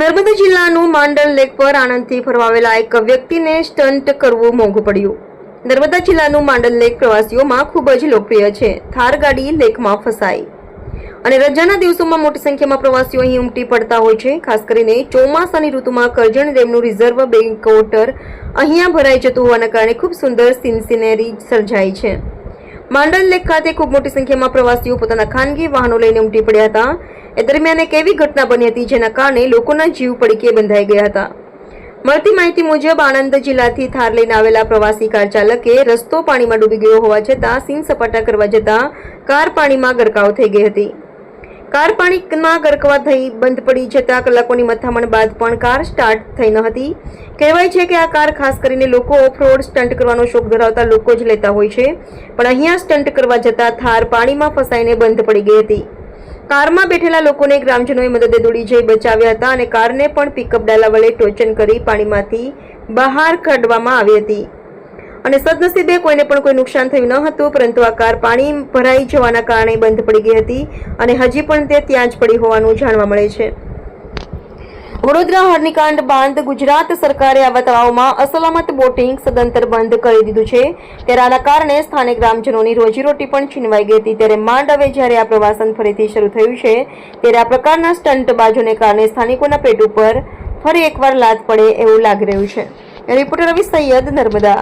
નર્મદા જિલ્લાનું માંડલ લેક પર આણંદથી ફરવાવેલા એક વ્યક્તિને સ્ટન્ટ કરવું મોંઘું પડ્યું. નર્મદા જિલ્લાનું માંડલ લેક પ્રવાસીઓમાં ખૂબ જ લોકપ્રિય છે. થાર ગાડી લેકમાં ફસાઈ. અને રજાના દિવસોમાં મોટી સંખ્યામાં પ્રવાસીઓ અહીં ઉમટી પડતા હોય છે. ખાસ કરીને ચોમાસાની ઋતુમાં કરજણ ડેમનું રિઝર્વ બેંક વોટર અહીંયા ભરાઈ જતું હોવાના કારણે ખૂબ સુંદર સીન સિનેરી સર્જાઈ છે. માંડલ લેક ખાતે ખૂબ મોટી સંખ્યામાં પ્રવાસીઓ પોતાના ખાનગી વાહનો લઈને ઉમટી પડ્યા હતા. એ દરમિયાન એક એવી ઘટના બની હતી જેના કારણે લોકોના જીવ પડીકે બંધાઈ ગયા હતા. મળતી માહિતી મુજબ આણંદ જિલ્લાથી થાર લઈને આવેલા પ્રવાસી કાર ચાલકે રસ્તો પાણીમાં ડૂબી ગયો હોવા છતાં સીન સપાટા કરવા જતાં કાર પાણીમાં ગરકાવ થઈ ગઈ હતી. કાર પાણીમાં ગરકવા થઈ બંધ પડી જતા કલાકોની મથામણ બાદ પણ કાર સ્ટાર્ટ થઈ ન હતી. કહેવાય છે કે આ કાર ખાસ કરીને લોકો ઓફરોડ સ્ટન્ટ કરવાનો શોખ ધરાવતા લોકો જ લેતા હોય છે, પણ અહીંયા સ્ટન્ટ કરવા જતા થાર પાણીમાં ફસાઈને બંધ પડી ગઈ હતી. કારમાં બેઠેલા લોકોને ગ્રામજનોએ મદદે દોડી જઈ બચાવ્યા હતા અને કારને પણ પિકઅપ ડાલા વડે ટોચન કરી પાણીમાંથી બહાર કાઢવામાં આવી હતી. અને સદનસીબે કોઈને પણ કોઈ નુકસાન થયું ન હતું, પરંતુ આ કાર પાણી ભરાઈ જવાના કારણે બંધ પડી ગઈ હતી અને હજી પણ તે ત્યાં જ પડી હોવાનું જાણવા મળે છે. વડોદરા હરનીકાંડ બાંધ ગુજરાત સરકારે આવા તળાવમાં અસલામત બોટિંગ સદંતર બંધ કરી દીધું છે. ત્યારે આના કારણે સ્થાનિક ગ્રામજનોની રોજીરોટી પણ છીનવાઈ ગઈ હતી. ત્યારે માંડ હવે જ્યારે આ પ્રવાસન ફરીથી શરૂ થયું છે, ત્યારે આ પ્રકારના સ્ટંટબાજોને કારણે સ્થાનિકોના પેટ ઉપર ફરી એકવાર લાત પડે એવું લાગી રહ્યું છે. રિપોર્ટર રવિ સૈયદ નર્મદા.